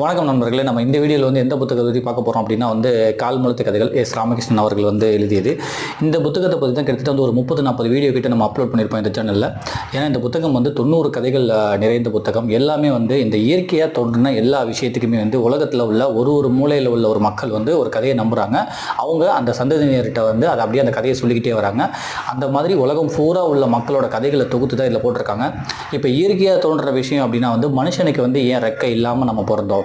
வணக்கம் நண்பர்களே நம்ம இந்த வீடியோவில் வந்து எந்த புத்தகத்தை பற்றி பார்க்க போகிறோம் அப்படின்னா வந்து கால்முழுத்து கதைகள் எஸ் ராமகிருஷ்ணன் அவர்கள் வந்து எழுதியது. இந்த புத்தகத்தை பற்றி தான் கிட்டத்தட்ட வந்து ஒரு முப்பது நாற்பது வீடியோ கிட்ட நம்ம அப்லோட் பண்ணியிருப்போம் இந்த சேனலில் ஏன்னா இந்த புத்தகம் வந்து தொண்ணூறு கதைகள் நிறைந்த புத்தகம். எல்லாமே வந்து இந்த இயற்கையாக தோன்றின எல்லா விஷயத்துக்குமே வந்து உலகத்தில் உள்ள ஒரு ஒரு மூலையில் உள்ள ஒரு மக்கள் வந்து ஒரு கதையை நம்புகிறாங்க அவங்க அந்த சந்ததியினர்கிட்ட வந்து அதை அப்படியே அந்த கதையை சொல்லிக்கிட்டே வராங்க. அந்த மாதிரி உலகம் பூரா உள்ள மக்களோட கதைகளை தொகுத்து தான் இதில் போட்டிருக்காங்க. இப்போ இயற்கையாக தோன்ற விஷயம் அப்படின்னா வந்து மனுஷனுக்கு வந்து ஏன் ரெக்கை இல்லாமல் நம்ம பிறந்தோம்?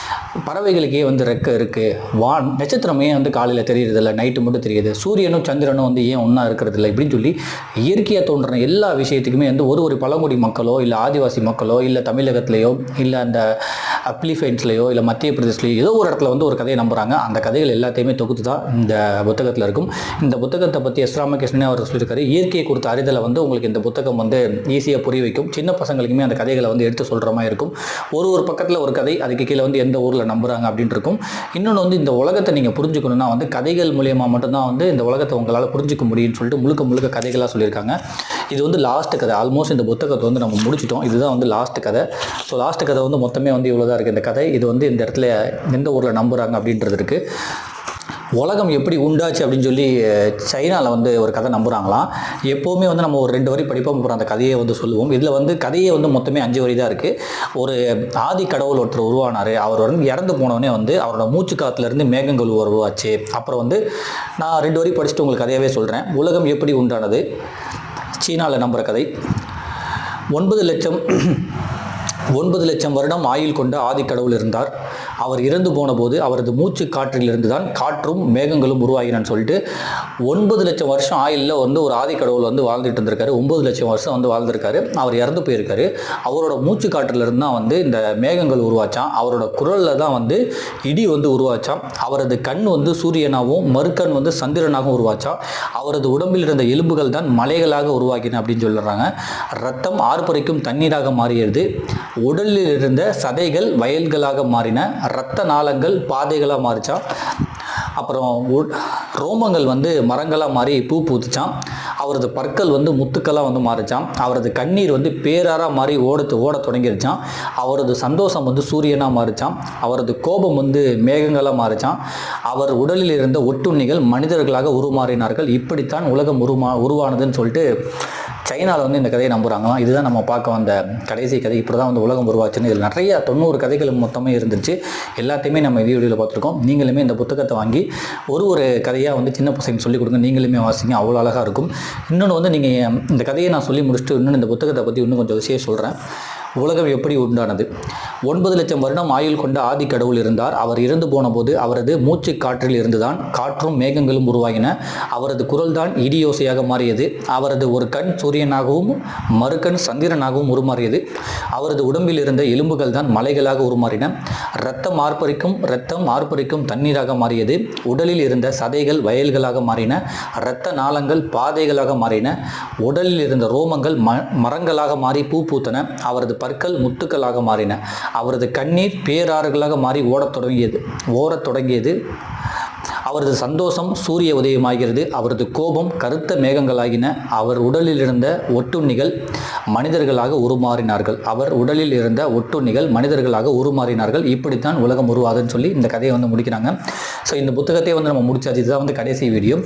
பறவைகளுக்கே வந்து ரெக்கை இருக்குது வான் நட்சத்திரமே வந்து காலையில் தெரியறதில்ல நைட்டு மட்டும் தெரியுது. சூரியனும் சந்திரனும் வந்து ஏன் ஒன்றா இருக்கிறதில்ல இப்படின்னு சொல்லி இயற்கையாக தோன்றுற எல்லா விஷயத்துக்குமே வந்து ஒரு ஒரு பழங்குடி மக்களோ இல்லை ஆதிவாசி மக்களோ இல்லை தமிழகத்திலேயோ இல்லை அந்த பிலிப்பைன்ஸ்லேயோ இல்லை மத்திய பிரதேஷ்லேயோ ஏதோ ஒரு இடத்துல வந்து ஒரு கதையை நம்புகிறாங்க அந்த கதைகள் எல்லாத்தையுமே தொகுத்து தான் இந்த புத்தகத்தில் இருக்கும். இந்த புத்தகத்தை பற்றி எஸ் ராமகிருஷ்ணனே அவர் சொல்லியிருக்காரு. இயற்கையை கொடுத்த அறிதலை வந்து உங்களுக்கு இந்த புத்தகம் வந்து ஈஸியாக புரிய வைக்கும். சின்ன பசங்களுக்குமே அந்த கதைகளை வந்து எடுத்து சொல்கிற மாதிரி இருக்கும். ஒரு ஒரு பக்கத்தில் ஒரு கதை அதுக்கு கீழே வந்து எந்த ஊரில் நம்புகிறாங்க அப்படின்ட்டு இருக்கும். இன்னொன்று வந்து இந்த உலகத்தை நீங்கள் புரிஞ்சுக்கணும்னா வந்து கதைகள் மூலியமாக மட்டும்தான் வந்து இந்த உலகத்தை உங்களால் புரிஞ்சுக்க முடியும்னு சொல்லிட்டு முழுக்க முழுக்க கதைகளாக சொல்லியிருக்காங்க. இது வந்து லாஸ்ட் கதை. ஆல்மோஸ்ட் இந்த புத்தகத்தை வந்து நம்ம முடிச்சிட்டோம். இதுதான் வந்து லாஸ்ட் கதை. ஸோ லாஸ்ட் கதை வந்து மொத்தமே வந்து இவ்வளோ தான் இருக்குது இந்த கதை இது வந்து இந்த இடத்துல எந்த ஊரில் நம்புகிறாங்க அப்படின்றது இருக்குது உலகம் எப்படி உண்டாச்சு அப்படின்னு சொல்லி சைனாவில் வந்து ஒரு கதை நம்புகிறாங்களாம் எப்போவுமே வந்து நம்ம ஒரு ரெண்டு வரி படிப்போம் அப்புறம் அந்த கதையை வந்து சொல்லுவோம். இதில் வந்து கதையே வந்து மொத்தமே அஞ்சு வரி தான் இருக்குது ஒரு ஆதி கடவுள் ஒருத்தர் உருவானார். அவர் வந்து இறந்து போனவொடனே வந்து அவரோட மூச்சு காத்துலேருந்து மேகங்கள் உருவாச்சு. அப்புறம் வந்து நான் ரெண்டு வரி படிச்சுட்டு உங்களுக்கு கதையாகவே சொல்கிறேன் உலகம் எப்படி உண்டானது? சீனாவில் நம்புகிற கதை. ஒன்பது லட்சம் ஒன்பது லட்சம் வருடம் ஆயுள் கொண்ட ஆதிக்கடவுள் இருந்தார். அவர் இறந்து போன போது அவரது மூச்சு காற்றிலிருந்து தான் காற்றும் மேகங்களும் உருவாகினான்னு சொல்லிட்டு ஒன்பது லட்சம் வருஷம் ஆயுளில் வந்து ஒரு ஆதிக்கடவுள் வந்து வாழ்ந்துட்டு இருந்திருக்காரு. ஒன்பது லட்சம் வருஷம் வந்து வாழ்ந்திருக்காரு. அவர் இறந்து போயிருக்காரு. அவரோட மூச்சு காற்றிலிருந்து தான் வந்து இந்த மேகங்கள் உருவாச்சான். அவரோட குரலில் தான் வந்து இடி வந்து உருவாச்சான். அவரது கண் வந்து சூரியனாகவும் மறுக்கண் வந்து சந்திரனாகவும் உருவாச்சான். அவரது உடம்பில் இருந்த எலும்புகள் தான் மலைகளாக உருவாகின அப்படின்னு சொல்லுறாங்க ரத்தம் ஆர்ப்பரிக்கும் தண்ணீராக மாறியது. உடலில் இருந்த சதைகள் வயல்களாக மாறின. ரத்த நாளங்கள் பாதைகளாக மாறிச்சான் அப்புறம் ரோமங்கள் வந்து மரங்களாக மாறி பூ பூத்துச்சான் அவரது பற்கள் வந்து முத்துக்களாக வந்து மாறிச்சான் அவரது கண்ணீர் வந்து பேராராக மாறி ஓடத்து ஓட தொடங்கிருச்சான் அவரது சந்தோஷம் வந்து சூரியனாக மாறிச்சான் அவரது கோபம் வந்து மேகங்களாக மாறிச்சான் அவர் உடலில் இருந்த ஒட்டுண்ணிகள் மனிதர்களாக உருமாறினார்கள். இப்படித்தான் உலகம் உருமா உருவானதுன்னு சொல்லிட்டு சைனாவில் வந்து இந்த கதையை நம்புகிறாங்களாம் இதுதான் நம்ம பார்க்க வந்த கடைசி கதை. இப்படி தான் வந்து உலகம் உருவாச்சுன்னு இதில் நிறைய தொண்ணூறு கதைகள் மொத்தமே இருந்துச்சு. எல்லாத்தையுமே நம்ம வீடியோவில் பார்த்துருக்கோம். நீங்களுமே இந்த புத்தகத்தை வாங்கி ஒரு ஒரு கதையாக வந்து சின்ன பசங்க சொல்லிக் கொடுங்க. நீங்களுமே வாசிங்க. அவ்வளோ அழகாக இருக்கும். இன்னொன்று வந்து நீங்கள் இந்த கதையை நான் சொல்லி முடிச்சுட்டு இன்னொன்று இந்த புத்தகத்தை பற்றி இன்னும் கொஞ்சம் விஷயம் சொல்கிறேன் உலகம் எப்படி உண்டானது? ஒன்பது லட்சம் வருடம் ஆயுள் கொண்ட ஆதி கடவுள் இருந்தார். அவர் இறந்து போன போது அவரது மூச்சு காற்றில் இருந்துதான் காற்றும் மேகங்களும் உருவாகின. அவரது குரல்தான் இடியோசையாக மாறியது. அவரது ஒரு கண் சூரியனாகவும் மறுகண் சந்திரனாகவும் உருமாறியது. அவரது உடம்பில் இருந்த எலும்புகள் தான் மலைகளாக உருமாறின. இரத்தம் ஆர்ப்பரிக்கும் இரத்தம் ஆர்ப்பரிக்கும் தண்ணீராக மாறியது. உடலில் இருந்த சதைகள் வயல்களாக மாறின. இரத்த நாளங்கள் பாதைகளாக மாறின. உடலில் இருந்த ரோமங்கள் ம மரங்களாக மாறி பூ பூத்தன. அவரது பற்கள் முத்துக்களாக மாறின. அவரது கண்ணீர் பேராறுகளாக மாறி ஓடத் தொடங்கியது. ஓடத் தொடங்கியது அவரது சந்தோஷம் சூரிய உதயமாகிறது. அவரது கோபம் கருத்த மேகங்களாகின. அவர் உடலில் இருந்த ஒட்டுண்ணிகள் மனிதர்களாக உருமாறினார்கள். அவர் உடலில் இருந்த ஒட்டுண்ணிகள் மனிதர்களாக உருமாறினார்கள். இப்படித்தான் உலகம் உருவாதுன்னு சொல்லி இந்த கதையை வந்து முடிக்கிறாங்க. ஸோ இந்த புத்தகத்தை வந்து நம்ம முடிச்சாச்சு. இதுதான் வந்து கடைசி வீடியோ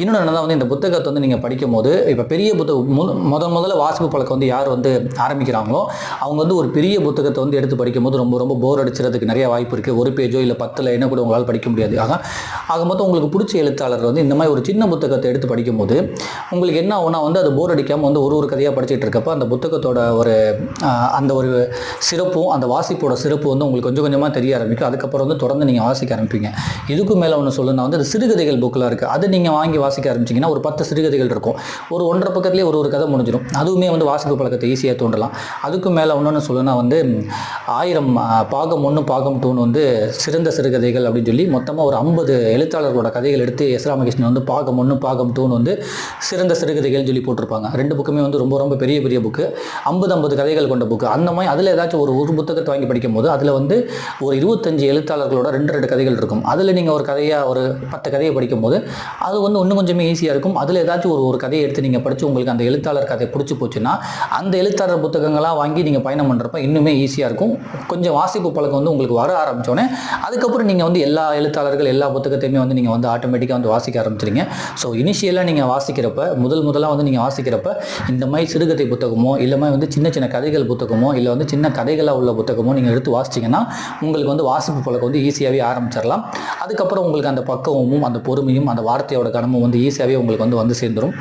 இன்னொன்று என்னதான் வந்து இந்த புத்தகத்தை வந்து நீங்கள் படிக்கும் போது இப்போ பெரிய புத்தகம் முத முதல் முதல்ல வாசிப்பு பழக்கம் வந்து யார் வந்து ஆரம்பிக்கிறாங்களோ அவங்க வந்து ஒரு பெரிய புத்தகத்தை வந்து எடுத்து படிக்கும் போது ரொம்ப ரொம்ப போர் அடிச்சுறதுக்கு நிறைய வாய்ப்பு இருக்குது ஒரு பேஜோ இல்லை பத்து லைனோ கூட உங்களால் படிக்க முடியாது. ஆக ஆக மொத்தம் உங்களுக்கு பிடிச்ச எழுத்தாளர் வந்து இந்த மாதிரி ஒரு சின்ன புத்தகத்தை எடுத்து படிக்கும்போது உங்களுக்கு என்ன ஆகும்னா வந்து அது போர் அடிக்காமல் வந்து ஒரு ஒரு கதையாக படிச்சுட்டு இருக்கப்போ அந்த புத்தகத்தோட ஒரு அந்த ஒரு சிறப்பும் அந்த வாசிப்போட சிறப்பு வந்து உங்களுக்கு கொஞ்சம் கொஞ்சமாக தெரிய ஆரம்பிக்கும். அதுக்கப்புறம் வந்து தொடர்ந்து நீங்கள் வாசிக்க ஆரம்பிப்பீங்க. இதுக்கு மேலே ஒன்று சொல்லணும்னா வந்து அது சிறுகதைகள் புக்கெலாம் இருக்குது அது நீங்கள் வாங்கி வாசிக்க ஆரம்பிச்சிங்கன்னா ஒரு பத்து சிறுகதைகள் இருக்கும். ஒரு ஒன்றரை பக்கத்துலேயே ஒரு ஒரு கதை முடிஞ்சிடும். அதுவுமே வந்து வாசிப்பு பழக்கத்தை ஈஸியாக தோன்றலாம் அதுக்கு மேலே ஒன்று சொல்லணும்னா வந்து ஆயிரம் பாகம் ஒன்று பாகம் டூன்னு வந்து சிறந்த சிறுகதைகள் அப்படின்னு சொல்லி மொத்தமாக ஒரு ஐம்பது எழுத்தாளர் எழுத்தாளர்களோட கதைகள் எடுத்து எஸ். ராமகிருஷ்ணன் வந்து பாகம் ஒன்று பாகம் டூன்னு வந்து சிறந்த சிறுகதைகள் சொல்லி போட்டிருப்பாங்க. ரெண்டு புக்குமே வந்து ரொம்ப ரொம்ப பெரிய பெரிய புக்கு. ஐம்பது ஐம்பது கதைகள் கொண்ட புக்கு. அந்த மாதிரி அதில் ஏதாச்சும் ஒரு ஒரு புத்தகத்தை வாங்கி படிக்கும் போது அதில் வந்து ஒரு இருபத்தஞ்சு எழுத்தாளர்களோட ரெண்டு ரெண்டு கதைகள் இருக்கும். அதில் நீங்கள் ஒரு கதையாக ஒரு பத்து கதையை படிக்கும்போது அது வந்து இன்னும் கொஞ்சமே ஈஸியாக இருக்கும். அதில் ஏதாச்சும் ஒரு ஒரு கதையை எடுத்து நீங்கள் படித்து உங்களுக்கு அந்த எழுத்தாளர் கதை பிடிச்சி போச்சுன்னா அந்த எழுத்தாளர் புத்தகங்களாக வாங்கி நீங்கள் பயணம் பண்ணுறப்ப இன்னுமே ஈஸியாக இருக்கும். கொஞ்சம் வாசிப்பு பழக்கம் வந்து உங்களுக்கு வர ஆரம்பித்தோடனே அதுக்கப்புறம் நீங்கள் வந்து எல்லா எழுத்தாளர்கள் எல்லா புத்தகத்தையுமே வந்து நீங்கள் வந்து ஆட்டோமேட்டிக்காக வந்து வாசிக்க ஆரம்பிச்சிருங்க. ஸோ இனிஷியலாக நீங்கள் வாசிக்கிறப்ப முதல் முதலாக வந்து நீங்கள் வாசிக்கிறப்ப இந்த மாதிரி சிறுகதை புத்தகமோ இல்லைமே வந்து சின்ன சின்ன கதைகள் புத்தகமோ இல்லை வந்து சின்ன கதைகளாக உள்ள புத்தகமோ நீங்கள் எடுத்து வாசிச்சிங்கன்னா உங்களுக்கு வந்து வாசிப்பு பழக்கம் வந்து ஈஸியாகவே ஆரம்பிச்சிடலாம் அதுக்கப்புறம் உங்களுக்கு அந்த பக்குவமும் அந்த பொறுமையும் அந்த வார்த்தையோட கனமும் வந்து ஈஸியாகவே உங்களுக்கு வந்து வந்து சேர்ந்துடும்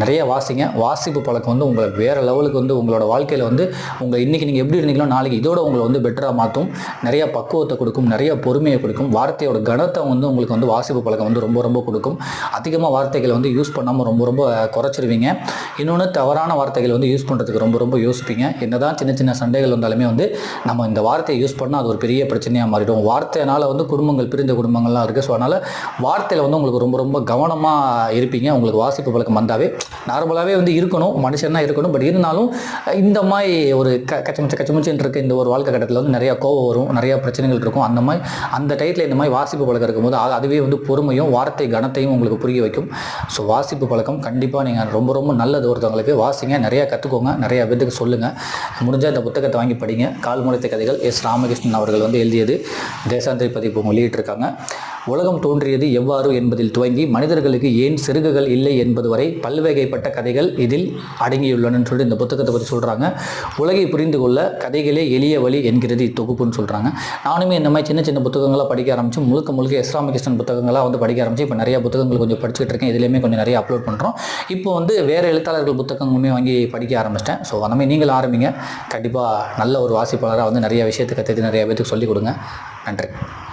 நிறைய வாசிங்க. வாசிப்பு பழக்கம் வந்து உங்களை வேறு லெவலுக்கு வந்து உங்களோட வாழ்க்கையில் வந்து உங்கள் இன்றைக்கி நீங்கள் எப்படி இருந்தீங்களோ நாளைக்கு இதோட உங்களை வந்து பெட்டராக மாற்றும் நிறைய பக்குவத்தை கொடுக்கும். நிறைய பொறுமையை கொடுக்கும். வார்த்தையோட கனத்தை வந்து உங்களுக்கு வந்து வாசிப்பு பழக்கம் வந்து ரொம்ப ரொம்ப கொடுக்கும். அதிகமாக வார்த்தைகளை வந்து யூஸ் பண்ணாமல் ரொம்ப ரொம்ப குறைச்சிருவீங்க. இன்னொன்று தவறான வார்த்தைகள் வந்து யூஸ் பண்ணுறதுக்கு ரொம்ப ரொம்ப யோசிப்பீங்க. என்னதான் சின்ன சின்ன சண்டைகள் வந்தாலுமே வந்து நம்ம இந்த வார்த்தையை யூஸ் பண்ணால் அது ஒரு பெரிய பிரச்சனையாக மாறிடும். வார்த்தையினால் வந்து குடும்பங்கள் பிரிந்த குடும்பங்கள்லாம் இருக்குது ஸோ அதனால் வார்த்தையில் வந்து உங்களுக்கு ரொம்ப ரொம்ப கவனமாக இருப்பீங்க. உங்களுக்கு வாசிப்பு பழக்கம் வந்தாவே நார்மலாகவே வந்து இருக்கணும். மனுஷனாக இருக்கணும். பட் இருந்தாலும் இந்த மாதிரி ஒரு க கச்சமிச்ச கச்சமிச்சன்னு இருக்க இந்த ஒரு வாழ்க்கை கட்டத்தில் வந்து நிறையா கோவம் வரும். நிறையா பிரச்சனைகள் இருக்கும். அந்த மாதிரி அந்த டயத்தில் இந்த மாதிரி வாசிப்பு பழக்கம் இருக்கும்போது அதுவே வந்து பொறுமையும் வார்த்தை கனத்தையும் உங்களுக்கு புரிய வைக்கும். ஸோ வாசிப்பு பழக்கம் கண்டிப்பாக நீங்கள் ரொம்ப ரொம்ப நல்லது. ஒருத்தவங்களுக்கு வாசிங்க நிறையா கற்றுக்கோங்க நிறையா பேத்துக்கு சொல்லுங்கள் முடிஞ்சால் இந்த புத்தகத்தை வாங்கி படிங்க. கால் முளைத்த கதைகள் எஸ் ராமகிருஷ்ணன் அவர்கள் வந்து எழுதியது. தேசாந்திரி பதிப்பு வெளியிட்டிருக்காங்க உலகம் தோன்றியது எவ்வாறு என்பதில் துவங்கி மனிதர்களுக்கு ஏன் சிறுகுகள் இல்லை என்பது வரை பல்வகைப்பட்ட கதைகள் இதில் அடங்கியுள்ளனன்னு சொல்லிட்டு இந்த புத்தகத்தை பற்றி சொல்கிறாங்க உலகை புரிந்து கொள்ள கதைகளே எளிய வழி என்கிறது இத்தொகுப்புன்னு சொல்கிறாங்க நானுமே இந்த மாதிரி சின்ன சின்ன புத்தகங்களாக படிக்க ஆரம்பித்து முழுக்க முழுக்க எஸ் ராமகிருஷ்ணன் புத்தகங்களாக வந்து படிக்க ஆரம்பிச்சு இப்போ நிறைய புத்தகங்கள் கொஞ்சம் படிச்சுட்டு இருக்கேன். இதுலேயுமே கொஞ்சம் நிறைய அப்லோட் பண்ணுறோம் இப்போ வந்து வேறு எழுத்தாளர்கள் புத்தகங்களுமே வாங்கி படிக்க ஆரம்பிச்சிட்டேன். ஸோ அந்த மாதிரி நீங்களும் ஆரம்பிங்க. கண்டிப்பாக நல்ல ஒரு வாசிப்பாளராக வந்து நிறைய விஷயத்தை கற்றுக்கு நிறைய பேத்துக்கு சொல்லிக் கொடுங்க. நன்றி.